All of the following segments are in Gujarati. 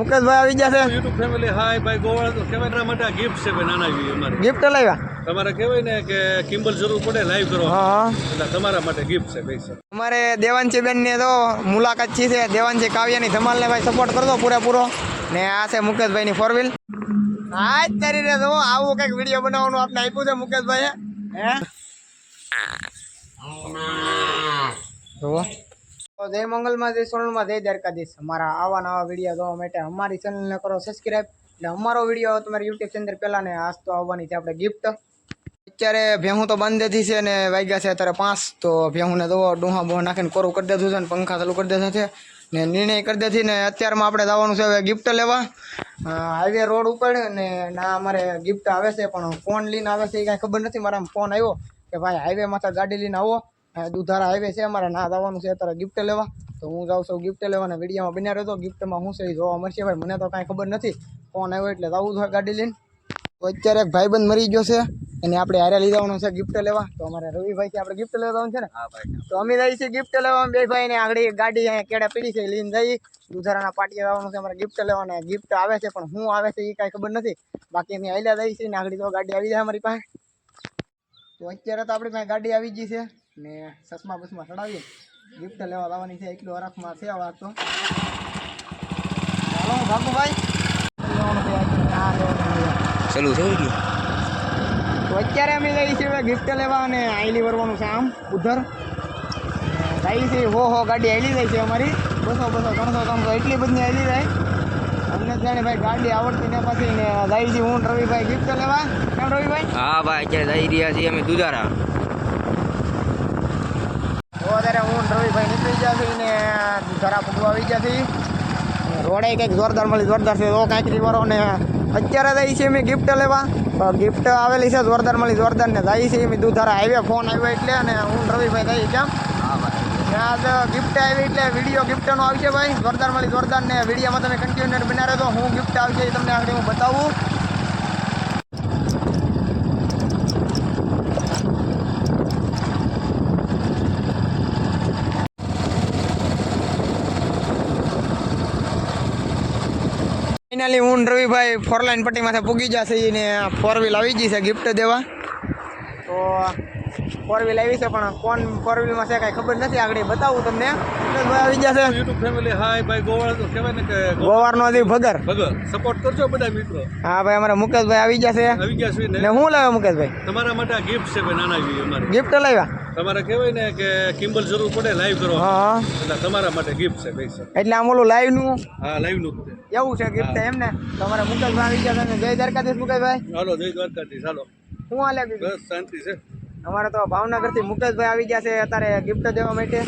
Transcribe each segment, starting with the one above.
મુકેશભાઈ આવી જશે છે. યુટ્યુબ ફેમિલી હાય ભાઈ ગોવાળ એના માટે ગિફ્ટ છે ભાઈ નાના એવી અમારે. ગિફ્ટ લાવ્યા? તમારે કહેવાય ને કે કિમ્બલ જરૂર પડે લાઈવ કરો. હા એટલે તમારા માટે ગિફ્ટ છે ભાઈ સર અમારે દેવાંશી બેન ને તો મુલાકાત છી છે દેવાંશી કાવ્યાની ધમાલને ભાઈ સપોર્ટ કરતો પૂરેપૂરો. ને આ છે મુકેશભાઈ ની ફોર વ્હીલ હા જ તારી રે તો આવું કંઈક વીડિયો બનાવવાનું આપણે આપ્યું છે મુકેશભાઈ હે? જુઓ. તો જય મંગલમાં, જય સોનલમાં જય દ્વારકાધીશ. અમારા આવા નવા વીડિયો જોવા માટે અમારી ચેનલને કરો સબસ્ક્રાઈબ એટલે અમારો વીડિયો તમારી યુટ્યુબ ચેનલ પહેલાં ને આજ તો આવવાની છે આપણે ગિફ્ટ અત્યારે ભેહું તો બાંધેથી છે ને વાગ્યા છે અત્યારે પાંચ. તો ભેહુંને દો, ડોહા બોહા નાખીને કોરું કરી દીધું છે ને પંખા ચાલુ કરી દીધા છે. ને નિર્ણય કરી દેથી ને અત્યારમાં આપણે જવાનું છે હવે ગિફ્ટ લેવા. હાઈવે રોડ ઉપર ને ના અમારે ગિફ્ટ આવે છે, પણ ફોન લઈને આવે છે એ કાંઈ ખબર નથી. મારા ફોન આવ્યો કે ભાઈ હાઈવે માથા ગાડી લઈને આવો. દુધારા આવે છે અમારે ના જવાનું છે અત્યારે ગિફ્ટ લેવા. તો હું જાઉં છું ગિફ્ટ લેવાના વિડીયોમાં બન્યા રહેતો ગિફ્ટમાં શું છે એ જોવા મળશે ભાઈ. મને તો કાંઈ ખબર નથી. ફોન આવ્યો એટલે જવું હોય ગાડી લઈને. તો અત્યારે એક ભાઈબંધ મરી ગયો છે. અને આપણે હારે લઈ જવાનું છે ગિફ્ટ લેવા. તો અમારે રવિભાઈ આપણે ગિફ્ટ લેવા જવાનું છે ને. તો અમે જઈએ છીએ ગિફ્ટ લેવા. બે ભાઈ ને આગળ ગાડી અહીંયા કેળે પીડી છે લઈને જઈ દુધારાના પાટીએ આવવાનું છે અમારે ગિફ્ટ લેવાના. ગિફ્ટ આવે છે પણ શું આવે છે એ કાંઈ ખબર નથી. બાકી અમે આવેલા જઈએ છીએ ને આગળ તો ગાડી આવી જાય અમારી પાસે. તો અત્યારે તો આપણી પાસે ગાડી આવી ગઈ છે. ને ચશ્મા બસમાં ચડાવીએ. ગિફ્ટ લેવા લાવવાની છે એટલું હરખમાં છે વાત તો. ચાલો ભાગુભાઈ. ચાલુ થઈ ગયું. તો અત્યારે અમે જઈએ છીએ ગિફ્ટ લેવા અને આઈલી વરવાનું છે આમ ઉધર. જઈએ છે હો હો ગાડી આઈલી જાય છે અમારી. બસો બસો ત્રણસો ત્રણસો એટલી બધી આઈલી જાય. અમને જાણે ભાઈ ગાડી આવડતી ને પછી ને જઈએ હું રવિભાઈ ગિફ્ટ લેવા. કેમ રવિભાઈ? હા ભાઈ અત્યારે જઈ રહ્યા છીએ અમે દુધારા. અત્યારે હું રવિભાઈ નીકળી ગયા છે ને જરા ફૂટવા આવી છે રોડે કંઈક જોરદાર મળી જોરદાર છે. તો કાંઈક વાળો ને અત્યારે જઈએ છીએ મેં ગિફ્ટ લેવા. ગિફ્ટ આવેલી છે જોરદાર મળી જોરદાર ને જઈએ છીએ અમે દુધારા હાઈવે ફોન આવ્યો એટલે અને હું રવિભાઈ જઈ કેમ ત્યાં ગિફ્ટ આવી એટલે વીડિયો ગિફ્ટનો આવશે ભાઈ. જોરદાર મળી જોરદાર ને વિડીયોમાં તમે કન્ટિન્યુ બનાવ્યો તો હું ગિફ્ટ આવશે એ તમને આગળ હું બતાવું. ફાઇનલી હું રવિભાઈ ફોર લાઈન પટ્ટીમાંથી પૂગી જશે ને ફોર વ્હીલ આવી ગઈ છે ગિફ્ટ દેવા. તો ફોર વ્હીલ આવી છે પણ કોણ ફોર વ્હીલમાં છે કાંઈ ખબર નથી આગળ બતાવું તમને. આવી જશે ગોવારનો હજી ભગર. સપોર્ટ કરજો બધા મિત્રો. હા ભાઈ અમારા મુકેશભાઈ આવી જશે છે. આવી ગયા છે ને? હું લાવ્યો મુકેશભાઈ? તમારા માટે ગિફ્ટ છે ભાઈ નાના ગિફ્ટ લાવ્યા? તમારે કહેવાય ને કે કિમ્બલ જરૂર પડે લાઈવ કરો. હા. એટલે તમારા માટે ગિફ્ટ છે ભાઈ સર એટલે આમ ઓલું લાઈવનું? હા લાઈવનું એવું છે ગિફ્ટ એમ ને તમારા અમારા મુકેશભાઈ આવી ગયા છે ને? જય દ્વારકાધીશ મુકેશભાઈ હાલો જય દ્વારકાધીશ ચાલો હું હાલે બસ શાંતિ છે. અમારે તો ભાવનગરથી મુકેશભાઈ આવી ગયા છે અત્યારે ગિફ્ટ દેવા માટે.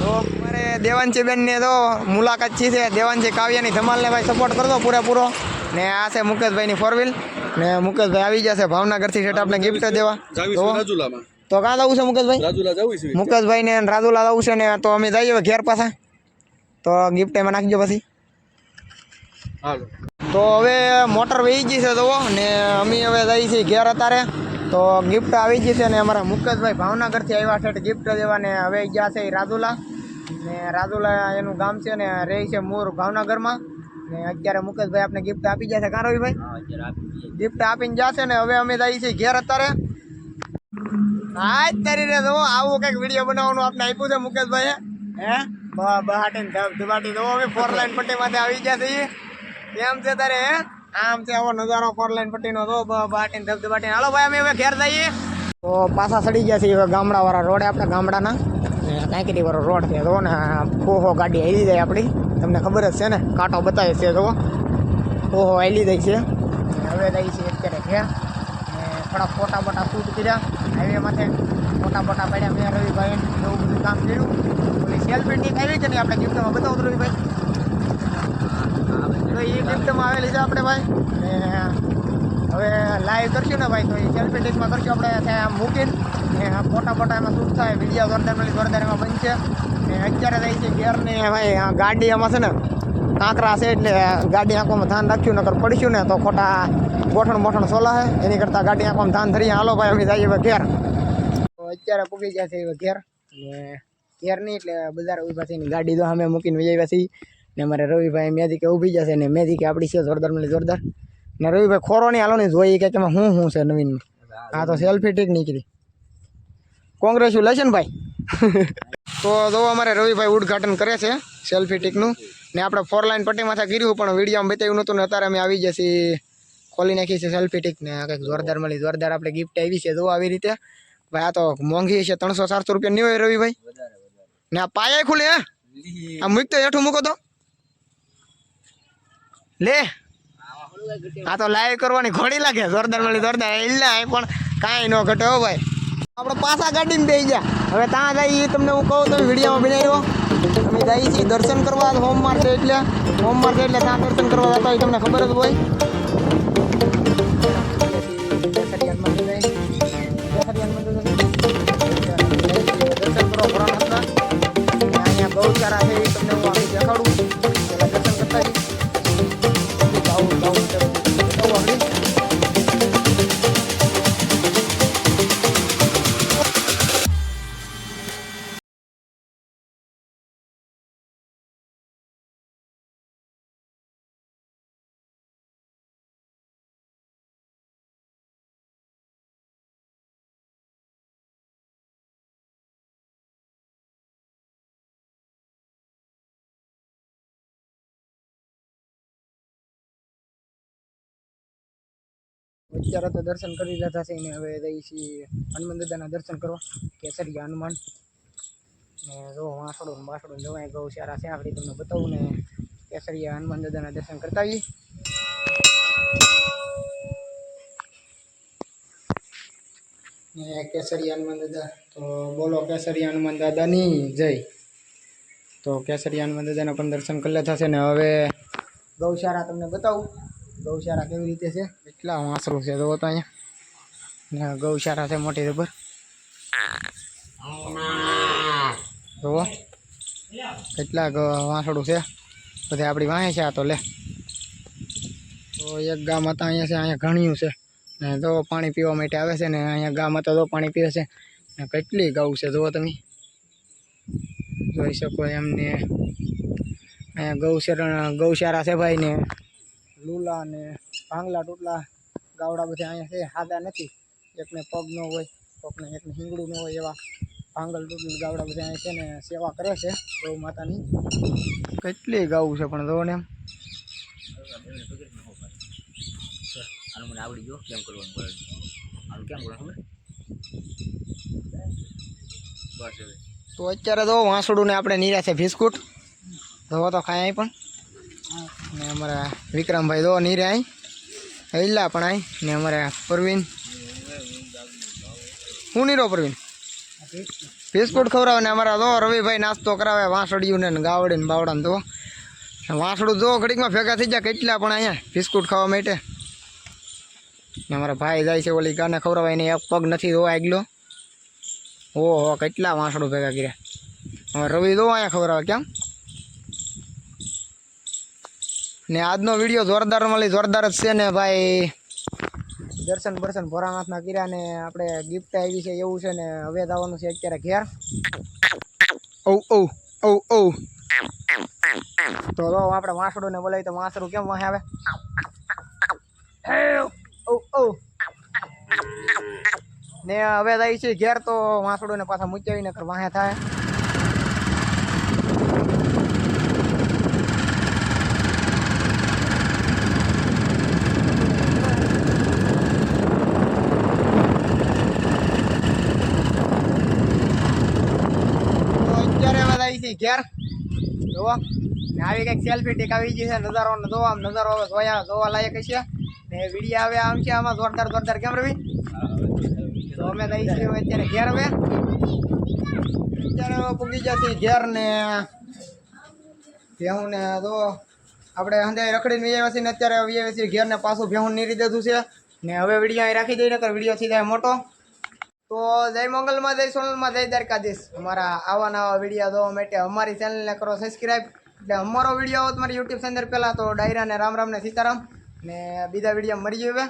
તો અમારે દેવાંશી બેન ને તો મુલાકાત છી છે. દેવાંશી કાવ્યાની ધમાલને ભાઈ સપોર્ટ કરતો પૂરેપૂરો. ને આ છે મુકેશભાઈની ફોર વ્હીલ ને મુકેશભાઈ આવી ગયા છે ભાવનગરથી સેટ આપણે ગિફ્ટ દેવા. તો કાં જવું છે મુકેશભાઈ? રાજુલા જવું છે. મુકેશભાઈ ને રાજુલા જવું છે ને તો અમે જઈએ ઘેર પાછા. તો ગિફ્ટ એમાં નાખજો પછી. હાલો. તો હવે મોટર વહી ગઈ છે તો ને અમે હવે જઈએ છીએ ઘેર અત્યારે. તો ગિફ્ટ આવી ગઈ છે ને અમારા મુકેશભાઈ ભાવનગરથી આવ્યા છે ગિફ્ટ દેવા ને હવે ગયા છે એ રાજુલા. ને રાજુલા એનું ગામ છે ને રહે છે મૂર ભાવનગરમાં. ને અત્યારે મુકેશભાઈ આપણે ગિફ્ટ આપી ગયા છે. કાં રવિભાઈ હા અત્યારે આપી ગિફ્ટ આપીને જશે ને હવે અમે જઈએ છીએ ઘેર અત્યારે. હા જ તારી તો આવું કંઈક વીડિયો બનાવવાનું આપણે આપ્યું છે મુકેશભાઈ હે? બહાટી ધબાટી તો અમે ફોર લાઈન પટ્ટીમાંથી આવી ગયા છીએ. કેમ છે તારે, હે? આમ છે આવો નજારો ફોર લાઈન પટ્ટીનો તો બહાટી ધબધબાટી હાલો ભાઈ, અમે હવે ઘેર જઈએ. તો પાછા સડી ગયા છીએ હવે ગામડાવાળા રોડે, આપણે ગામડાના. કાંકરી વાળો રોડ છે, તો ને ઓહો ગાડી આવી જાય આપણી. તમને ખબર જ છે ને, કાંટો બતાવે છે, તો. ઓહો આવી જાય છે. હવે જાય છે અત્યારે ઘેર. થોડા ફોટા બોટા શૂટ કર્યા. હાઈવે માથે ફોટા બોટા પાડ્યા મેં રવિભાઈ એવું બધું કામ કર્યું. ઓલી સેલ્ફી ટીક આવી કે નહીં આપણે ગિફ્ટમાં બતાવું રવિભાઈ. તો એ ગિફ્ટમાં આવેલી છે આપણે ભાઈ. ને હવે લાઈવ કરશું ને ભાઈ, તો એ સેલ્ફી ટીકમાં કરશું આપણે ત્યાં આમ મૂકીને. ને ફોટા બોટા એમાં શૂટ થાય વીડિયો જોરદાર મળી જોરદાર એમાં બનશે. ને અત્યારે રહી છે ઘેર ને ભાઈ ગાડી એમાં છે ને કાંકરા છે એટલે ગાડી આંખોમાં ધ્યાન રાખ્યું, નકર પડશું ને તો ખોટા ગોઠણ મોઠણ સોલા હે, એની કરતાં ગાડી આંખોમાં ધાન ધરી હાલો ભાઈ, અમે જઈએ ઘેર. અત્યારે પૂગી ગયા છે એ ઘેર. ને ઘેર નહીં એટલે બજાર ઊભા થઈને ગાડી તો અમે મૂકીને આવ્યા છીએ. ને અમારે રવિભાઈ મેદી કે ઊભી જશે ને મેદી કે આપણી છે જોરદાર મળી જોરદાર. ને રવિભાઈ ખોરો નહીં, હાલો નહીં જોઈએ કે હું શું છે નવીનમાં આ તો સેલ્ફી ટીક નીકળી. કોંગ્રેચ્યુલેશન ભાઈ. તો જો અમારે રવિભાઈ ઉદઘાટન કરે છે સેલ્ફી ટીકનું. ને આપણે ફોર લાઈન પટ્ટીમાંથી ગીર્યું પણ વિડીયોમાં બતાવ્યું નહોતું ને અત્યારે અમે આવી જશે ખોલી નાખી છે સેલ્ફી ટીક ને કંઈક જોરદાર મળી. જોરદાર આપણે ગિફ્ટ આવી છે. જો આવી રીતે, ભાઈ આ તો મોંઘી છે. ત્રણસો ચારસો રૂપિયા નહીં હોય રવિભાઈ ને આ પાયા ખુલે, હે? આ મૂક તો હેઠું મૂકો તો. લે. આ તો લાઈવ કરવાની ઘોડી લાગે. જોરદાર મળી, જોરદાર. એટલે પણ કાંઈ ન ઘટે હો ભાઈ. આપણે પાછા ગાડીમાં બેસી ગયા. હવે ત્યાં જઈએ તમને હું કહું, તમે વિડીયોમાં બનાવ્યો અમે જઈએ છીએ. દર્શન કરવા હોમ છે એટલે. હોમ છે એટલે ત્યાં દર્શન કરવા જતા હોય, તમને ખબર જ હોય. અત્યારે તો દર્શન કરી લીધા છે ને હવે જઈએ છીએ હનુમાન દાદાના દર્શન કરવા કેસરિયા હનુમાન. ને જો વાંસડું ને બાસડું ને જવાય ગૌશાળા છે આપણી તમને બતાવું ને કેસરિયા હનુમાન દાદાના દર્શન કરતા આવીએ. ને કેસરિયા હનુમાન દાદા તો બોલો કેસરિયા હનુમાન દાદાની જય. તો કેસરિયા હનુમાન દાદાના પણ દર્શન કરી લીધા છે ને હવે ગૌશાળા તમને બતાવું. ગૌશાળા કેવી રીતે છે? એટલા વાંસરું છે જોવો તો અહીંયા. ગૌશાળા છે મોટી રબર જોવો કેટલા વાંસળું છે. બધે આપણી વાંહે છે આ તો લે. તો એક ગામ હતા અહીંયા છે, અહીંયા ઘણ્યું છે. ને જો પાણી પીવા માટે આવે છે ને અહીંયા ગામ હતા તો પાણી પીવે છે. ને કેટલી ગૌ છે જુઓ તમે. જોઈ શકો એમને. અહીંયા ગૌશાળા ગૌશાળા છે ભાઈ ને લૂલા ને ભાંગલા ટૂટલા ગાવડા બધા અહીંયા છે સાદા નથી. એકને પગ ન હોય કોકને એકને હિંગડું ન હોય એવા ભાંગલ ટૂટલ ગાવડા બધા અહીંયા છે ને સેવા કરે છે ગૌ માતાની. કેટલી ગાવું છે પણ જોવો ને એમ. મને આવડી ગયો કેમ કરવાનું પડે આનું કેમ કરવાનું બસ હવે. તો અત્યારે તો વાંસળું ને આપણે નીરા છે બિસ્કુટ. જોવો તો ખાય પણ. ને અમારા વિક્રમભાઈ દો નીરે અહીં. હૈલા પણ અહીં. ને અમારા પરવીન. હું નીરો પરવીન? બિસ્કુટ ખવડાવે ને અમારા દો રવિભાઈ નાસ્તો કરાવે, વાંસળિયું ને ગાવડે ને બાવડા ને તો. વાંસળું જો ઘડીકમાં ભેગા થઈ જાય કેટલા પણ અહીંયા બિસ્કુટ ખાવા માટે. ને અમારા ભાઈ જાય છે ઓલી ગાને ખવડાવે એને એક પગ નથી દો આગલો ઓહો, કેટલા વાંસળું ભેગા કર્યા. હવે રવિ દો અહીંયા ખવડાવે, કેમ? ને આજનો વીડિયો જોરદાર મળી જોરદાર જ છે ને ભાઈ દર્શન બર્શન ભોરાનાથના કર્યા ને આપણે ગિફ્ટ આવી છે એવું છે ને હવે જવાનું છે અત્યારે ઘેર. ઓ ઓ ઓ ઓ તો આપણે વાંસડું ને બોલાવી તો વાંસડું કેમ વાહે આવે? ઓ ઓ ને હવે જાય છે ઘેર તો વાંસડું ને પાછા મૂચાવીને કર વાહે થાય તો છે ઘેર. જોવો ને આવી કંઈક સેલ્ફી ટેક આવી ગઈ છે. નજારો જોવા આમ નજારો હવે જોયા, જોવા લાયક છે ને વીડિયો આવે આમ છે, આમાં જોરદાર જોરદાર કેમ રવિ? તો અમે લઈ છીએ અત્યારે ઘેર હવે. અત્યારે પૂગી જશે ઘેર ને ભેહું ને તો આપણે હંધે રખડીને વિજય ને અત્યારે વિજય છીએ ઘેર ને પાછું ભેહું નીરી દીધું છે. ને હવે વીડિયો અહીં રાખી દઈએ, નકર વીડિયો થઈ મોટો. તો જય મંગલમાં, જય સોનલમાં, જય દ્વારકાધીશ. અમારા આવા નવા વીડિયો જોવા માટે અમારી ચેનલને કરો સબસ્ક્રાઈબ એટલે અમારો વીડિયો તમારી યુટ્યુબ ચેનલ પહેલાં તો ડાયરાને રામ રામને સીતારામ. ને બીજા વીડિયો મળી હવે.